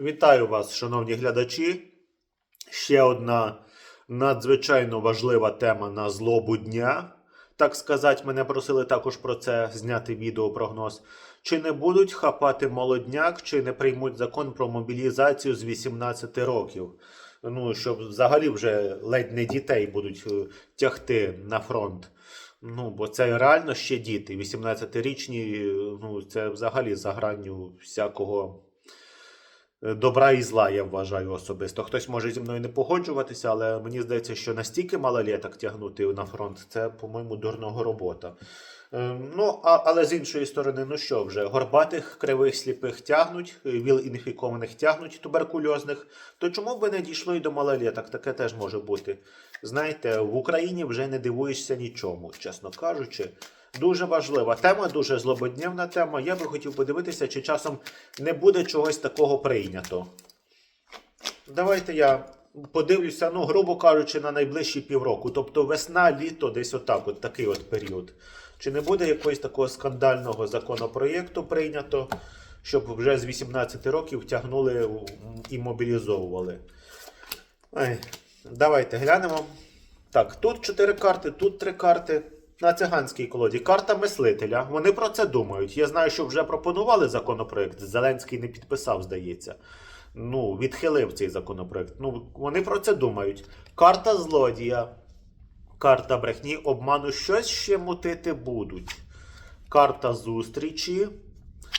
Вітаю вас, шановні глядачі. Ще одна надзвичайно важлива тема на злобу дня. Так сказати, мене просили також про це зняти відеопрогноз. Чи не будуть хапати молодняк, чи не приймуть закон про мобілізацію з 18 років? Ну, щоб взагалі вже ледь не дітей будуть е, тягти на фронт. Ну, бо це реально ще діти. 18-річні, е, ну, це взагалі за гранню всякого добра і зла, я вважаю особисто. Хтось може зі мною не погоджуватися, але мені здається, що настільки малолеток тягнути на фронт, це, по-моєму, дурного робота. Е, Ну, а, але з іншої сторони, ну що вже, горбатих, кривих, сліпих тягнуть, е, віл-інфікованих тягнуть, туберкульозних, то чому б не дійшло і до малолеток? Таке теж може бути. Знаєте, в Україні вже не дивуєшся нічому, чесно кажучи. Дуже важлива тема, дуже злободневна тема. Я би хотів подивитися, чи часом не буде чогось такого прийнято. Давайте я подивлюся, ну, грубо кажучи, на найближчі півроку. Тобто весна, літо, десь отак, от такий от період. Чи не буде якогось такого скандального законопроєкту прийнято, щоб вже з 18 років тягнули і мобілізовували? Ой, давайте глянемо. Так, тут 4 карти, тут 3 карти. На циганській колоді. Карта мислителя. Вони про це думають. Я знаю, що вже пропонували законопроект. Зеленський не підписав, здається. Ну, відхилив цей законопроект. Ну, вони про це думають. Карта злодія. Карта брехні, обману щось ще мутити будуть. Карта зустрічі.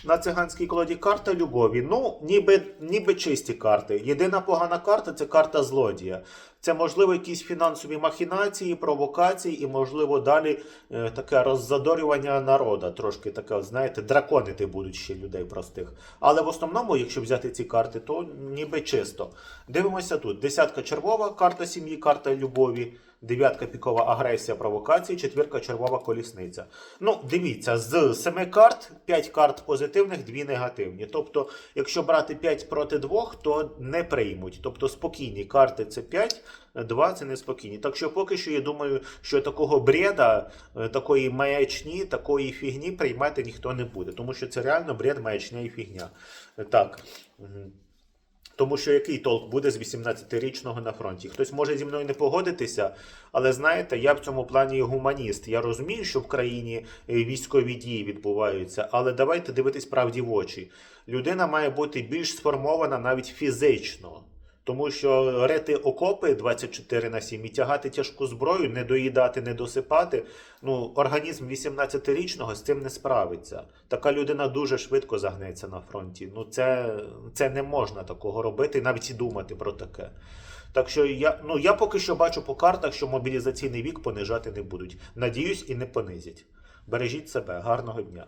На циганській колоді карта любові. Ну, ніби, ніби чисті карти. Єдина погана карта це карта злодія. Це, можливо, якісь фінансові махінації, провокації і, можливо, далі е, таке роззадорювання народа. Трошки таке, знаєте, драконити будуть ще людей простих. Але в основному, якщо взяти ці карти, то ніби чисто. Дивимося тут: десятка червова, карта сім'ї, карта любові. Дев'ятка пікова агресія, провокації, четвірка червова колісниця. Ну, дивіться, з семи карт 5 карт позитивних, 2 негативні. Тобто, якщо брати 5 проти 2, то не приймуть. Тобто спокійні карти це 5, 2 це неспокійні. Так що поки що я думаю, що такого бреда, е, такої маячні, такої фігні приймати ніхто не буде. Тому що це реально бред, маячня і фігня. Так. Тому що який толк буде з 18-річного на фронті? Хтось може зі мною не погодитися, але знаєте, я в цьому плані гуманіст. Я розумію, що в країні е, військові дії відбуваються, але давайте дивитись правді в очі. Людина має бути більш сформована навіть фізично. Тому що рити окопи 24 на 7 і тягати тяжку зброю, не доїдати, не досипати. Ну, організм 18-річного з цим не справиться. Така людина дуже швидко загнеться на фронті. Ну, це, це не можна такого робити, навіть і думати про таке. Так що я, ну, я поки що бачу по картах, що мобілізаційний вік понижати не будуть. Надіюсь, і не понизять. Бережіть себе, гарного дня.